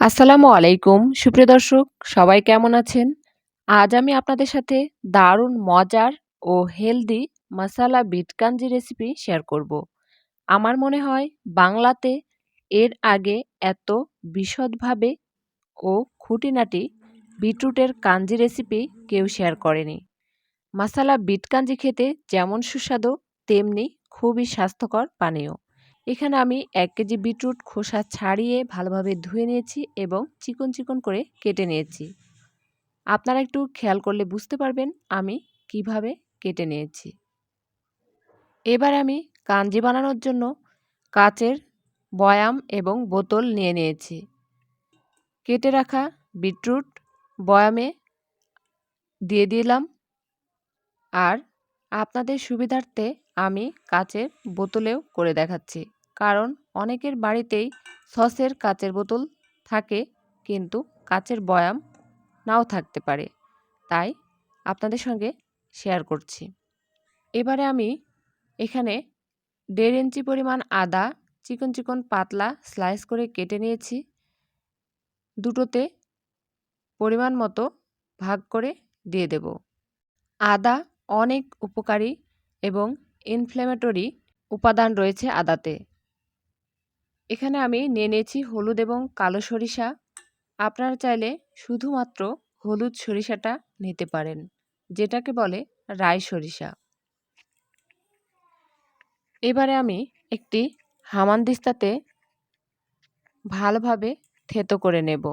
আসসালামু আলাইকুম, সুপ্রিয় দর্শক, সবাই কেমন আছেন? আজ আমি আপনাদের সাথে দারুণ মজার ও হেলদি মশালা বিটকাঞ্জি রেসিপি শেয়ার করব। আমার মনে হয় বাংলাতে এর আগে এত বিশদভাবে ও খুঁটিনাটি বিটরুটের কাঞ্জি রেসিপি কেউ শেয়ার করেনি। মশালা বিটকাঞ্জি খেতে যেমন সুস্বাদু, তেমনি খুবই স্বাস্থ্যকর পানীয়। এখানে আমি এক কেজি বিটরুট খোসা ছাড়িয়ে ভালোভাবে ধুয়ে নিয়েছি এবং চিকন চিকন করে কেটে নিয়েছি। আপনারা একটু খেয়াল করলে বুঝতে পারবেন আমি কীভাবে কেটে নিয়েছি। এবার আমি কাঞ্জি বানানোর জন্য কাচের বয়াম এবং বোতল নিয়ে নিয়েছি। কেটে রাখা বিটরুট বয়ামে দিয়ে দিলাম। আর আপনাদের সুবিধার্থে আমি কাচের বোতলেও করে দেখাচ্ছি। কারণ অনেকের বাড়িতেই সসের কাচের বোতল থাকে, কিন্তু কাচের বয়াম নাও থাকতে পারে। তাই আপনাদের সঙ্গে শেয়ার করছি। এবারে আমি এখানে দেড় ইঞ্চি পরিমাণ আদা চিকন চিকন পাতলা স্লাইস করে কেটে নিয়েছি। দুটোতে পরিমাণ মতো ভাগ করে দিয়ে দেব। আদা অনেক উপকারী এবং ইনফ্ল্যামেটরি উপাদান রয়েছে আদাতে। এখানে আমি নিয়ে নিয়েছি হলুদ এবং কালো সরিষা। আপনারা চাইলে শুধুমাত্র হলুদ সরিষাটা নিতে পারেন, যেটাকে বলে রাই সরিষা। এবারে আমি একটি হামানদিস্তাতে ভালোভাবে থেতো করে নেব।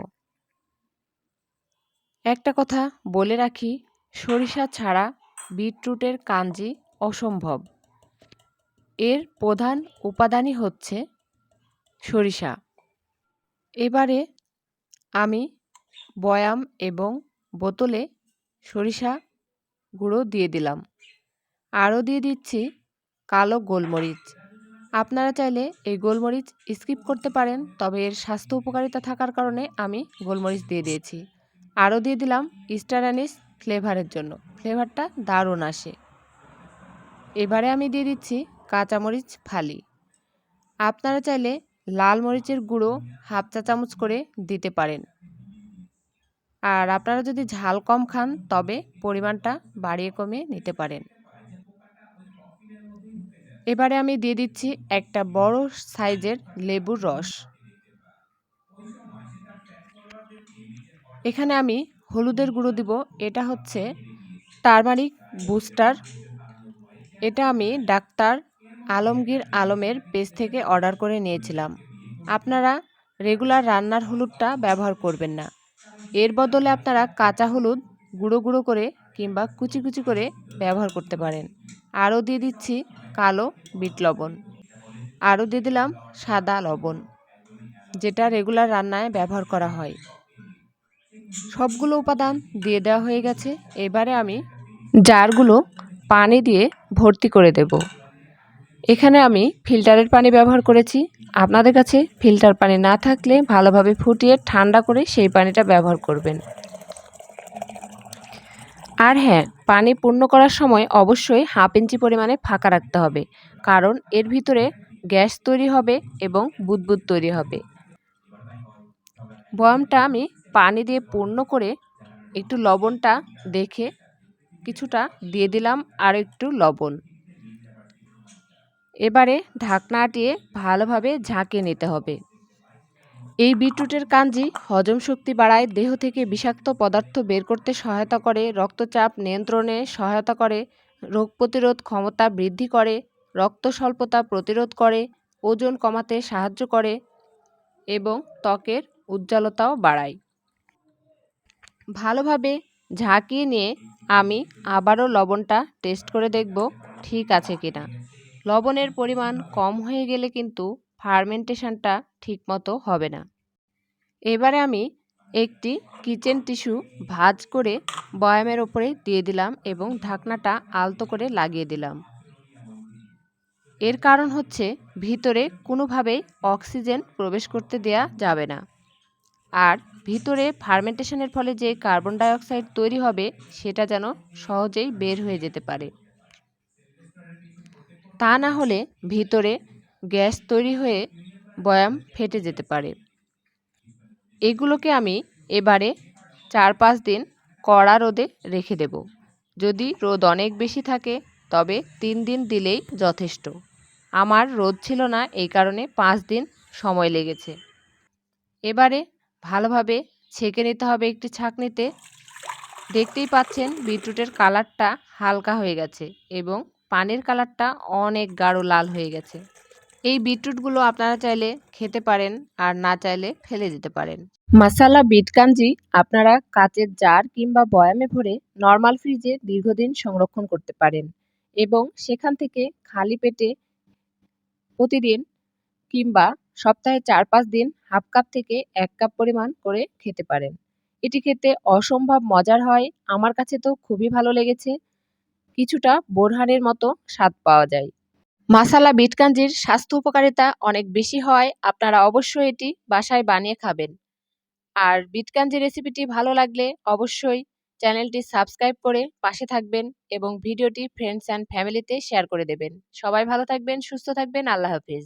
একটা কথা বলে রাখি, সরিষা ছাড়া বিটরুটের কাঞ্জি অসম্ভব। এর প্রধান উপাদানই হচ্ছে সরিষা। এবারে আমি বয়াম এবং বোতলে সরিষা গুঁড়ো দিয়ে দিলাম। আরও দিয়ে দিচ্ছি কালো গোলমরিচ। আপনারা চাইলে এই গোলমরিচ স্কিপ করতে পারেন, তবে এর স্বাস্থ্য উপকারিতা থাকার কারণে আমি গোলমরিচ দিয়ে দিয়েছি। আরও দিয়ে দিলাম স্টার অ্যানিস ফ্লেভারের জন্য। ফ্লেভারটা দারুণ আসে। এবারে আমি দিয়ে দিচ্ছি কাঁচামরিচ ফালি। আপনারা চাইলে লাল মরিচের গুঁড়ো হাফ চা চামচ করে দিতে পারেন। আর আপনারা যদি ঝাল কম খান, তবে পরিমাণটা বাড়িয়ে কমিয়ে নিতে পারেন। এবারে আমি দিয়ে দিচ্ছি একটা বড় সাইজের লেবুর রস। এখানে আমি হলুদের গুঁড়ো দিব। এটা হচ্ছে টারমারিক বুস্টার। এটা আমি ডাক্তার আলমগীর আলমের পেজ থেকে অর্ডার করে নিয়েছিলাম। আপনারা রেগুলার রান্নার হলুদটা ব্যবহার করবেন না। এর বদলে আপনারা কাঁচা হলুদ গুঁড়ো গুঁড়ো করে কিংবা কুচি কুচি করে ব্যবহার করতে পারেন। আরও দিয়ে দিচ্ছি কালো বিট লবণ। আরও দিয়ে দিলাম সাদা লবণ, যেটা রেগুলার রান্নায় ব্যবহার করা হয়। সবগুলো উপাদান দিয়ে দেওয়া হয়ে গেছে। এবারে আমি জারগুলো পানি দিয়ে ভর্তি করে দেব। এখানে আমি ফিল্টারের পানি ব্যবহার করেছি। আপনাদের কাছে ফিল্টার পানি না থাকলে ভালোভাবে ফুটিয়ে ঠান্ডা করে সেই পানিটা ব্যবহার করবেন। আর হ্যাঁ পানি পূর্ণ করার সময় অবশ্যই হাফ ইঞ্চি পরিমাণে ফাঁকা রাখতে হবে। কারণ এর ভিতরে গ্যাস তৈরি হবে এবং বুদবুদ তৈরি হবে। বয়ামটা আমি পানি দিয়ে পূর্ণ করে একটু লবণটা দেখে কিছুটা দিয়ে দিলাম আর একটু লবণ। এবারে ঢাকনা আটিয়ে ভালোভাবে ঝাঁকে নিতে হবে। এই বিটরুটের কাঞ্জি হজম শক্তি বাড়ায়, দেহ থেকে বিষাক্ত পদার্থ বের করতে সহায়তা করে, রক্তচাপ নিয়ন্ত্রণে সহায়তা করে, রোগ প্রতিরোধ ক্ষমতা বৃদ্ধি করে, রক্ত স্বল্পতা প্রতিরোধ করে, ওজন কমাতে সাহায্য করে এবং ত্বকের উজ্জ্বলতাও বাড়ায়। ভালোভাবে ঝাঁকিয়ে নিয়ে আমি আবারও লবণটা টেস্ট করে দেখব ঠিক আছে কিনা। লবণের পরিমাণ কম হয়ে গেলে কিন্তু ফার্মেন্টেশনটা ঠিকমতো হবে না। এবারে আমি একটি কিচেন টিস্যু ভাজ করে বয়ামের ওপরে দিয়ে দিলাম এবং ঢাকনাটা আলতো করে লাগিয়ে দিলাম। এর কারণ হচ্ছে ভিতরে কোনোভাবেই অক্সিজেন প্রবেশ করতে দেয়া যাবে না। আর ভিতরে ফার্মেন্টেশনের ফলে যে কার্বন ডাইঅক্সাইড তৈরি হবে সেটা যেন সহজেই বের হয়ে যেতে পারে। তা না হলে ভিতরে গ্যাস তৈরি হয়ে বয়াম ফেটে যেতে পারে। এগুলোকে আমি এবারে চার পাঁচ দিন কড়া রোদে রেখে দেব। যদি রোদ অনেক বেশি থাকে, তবে তিন দিন দিলেই যথেষ্ট। আমার রোদ ছিল না এই কারণে পাঁচ দিন সময় লেগেছে। এবারে ভালোভাবে ছেঁকে নিতে হবে একটি ছাঁকনিতে। দেখতেই পাচ্ছেন বিটরুটের কালারটা হালকা হয়ে গেছে এবং পানির কালারটা অনেক গাঢ় লাল হয়ে গেছে। এই বিটরুটগুলো আপনারা চাইলে খেতে পারেন আর না চাইলে ফেলে দিতে পারেন। মশালা, বিট কাঞ্জি আপনারা কাচের জার কিংবা বয়ামে ভরে নর্মাল ফ্রিজে দীর্ঘদিন সংরক্ষণ করতে পারেন এবং সেখান থেকে খালি পেটে প্রতিদিন কিংবা সপ্তাহে চার পাঁচ দিন হাফ কাপ থেকে এক কাপ পরিমাণ করে খেতে পারেন। এটি খেতে অসম্ভব মজার হয়। আমার কাছে তো খুবই ভালো লেগেছে। কিছুটা বোরহানের মতো স্বাদ পাওয়া যায়। মাসালা বিটকাঞ্জির স্বাস্থ্য উপকারিতা অনেক বেশি হয়, আপনারা অবশ্যই এটি বাসায় বানিয়ে খাবেন। আর বিটকাঞ্জি রেসিপিটি ভালো লাগলে অবশ্যই চ্যানেলটি সাবস্ক্রাইব করে পাশে থাকবেন এবং ভিডিওটি ফ্রেন্ডস অ্যান্ড ফ্যামিলিতে শেয়ার করে দেবেন। সবাই ভালো থাকবেন, সুস্থ থাকবেন, আল্লাহ হাফিজ।